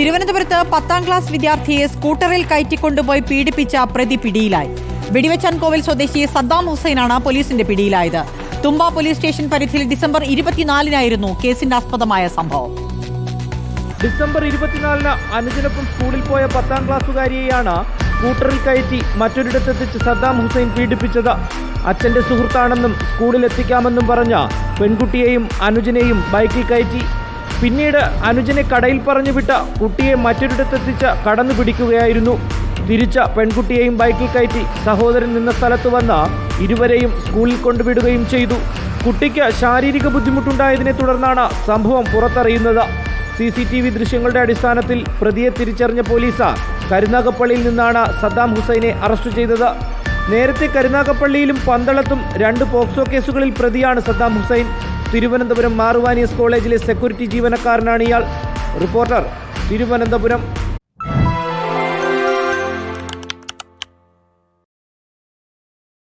തിരുവനന്തപുരത്ത് പത്താം ക്ലാസ് വിദ്യാർത്ഥിയെ സ്കൂട്ടറിൽ കയറ്റിക്കൊണ്ടുപോയി പീഡിപ്പിച്ച പ്രതി പിടിയിലായി. വെടിവെച്ചൻകോവിൽ സ്വദേശി സദ്ദാം ഹുസൈനാണ് പോലീസിന്റെ പിടിയിലായത്. തുമ്പ പോലീസ് സ്റ്റേഷൻ പരിധിയിൽ ഡിസംബർ ഇരുപത്തിനാലിനായിരുന്നു കേസിന്റെ ആസ്പദമായ സംഭവം. ഡിസംബർ ഇരുപത്തിനാലിന് അനുജനൊപ്പം സ്കൂളിൽ പോയ പത്താം ക്ലാസ്സുകാരിയെയാണ് സ്കൂട്ടറിൽ കയറ്റി മറ്റൊരിടത്തെത്തിച്ച് സദ്ദാം ഹുസൈൻ പീഡിപ്പിച്ചത്. അച്ഛന്റെ സുഹൃത്താണെന്നും സ്കൂളിൽ എത്തിക്കാമെന്നും പറഞ്ഞ പെൺകുട്ടിയെയും അനുജനെയും ബൈക്കിൽ കയറ്റി പിന്നീട് അനുജനെ കടയിൽ പറഞ്ഞു വിട്ട കുട്ടിയെ മറ്റൊരിടത്തെത്തിച്ച് കടന്നു പിടിക്കുകയായിരുന്നു. തിരിച്ച പെൺകുട്ടിയെയും ബൈക്കിൽ കയറ്റി സഹോദരൻ നിന്ന സ്ഥലത്ത് വന്ന ഇരുവരെയും സ്കൂളിൽ കൊണ്ടുവിടുകയും ചെയ്തു. കുട്ടിക്ക് ശാരീരിക ബുദ്ധിമുട്ടുണ്ടായതിനെ തുടർന്നാണ് സംഭവം പുറത്തറിയുന്നത്. സി സി ടി വി ദൃശ്യങ്ങളുടെ അടിസ്ഥാനത്തിൽ പ്രതിയെ തിരിച്ചറിഞ്ഞ പോലീസ് കരുനാഗപ്പള്ളിയിൽ നിന്നാണ് സദ്ദാം ഹുസൈനെ അറസ്റ്റ് ചെയ്തത്. നേരത്തെ കരുനാഗപ്പള്ളിയിലും പന്തളത്തും രണ്ട് പോക്സോ കേസുകളിൽ പ്രതിയാണ് സദ്ദാം ഹുസൈൻ. തിരുവനന്തപുരം മാറുവാനീസ് കോളേജിലെ സെക്യൂരിറ്റി ജീവനക്കാരനാണ് ഇയാൾ. റിപ്പോർട്ടർ തിരുവനന്തപുരം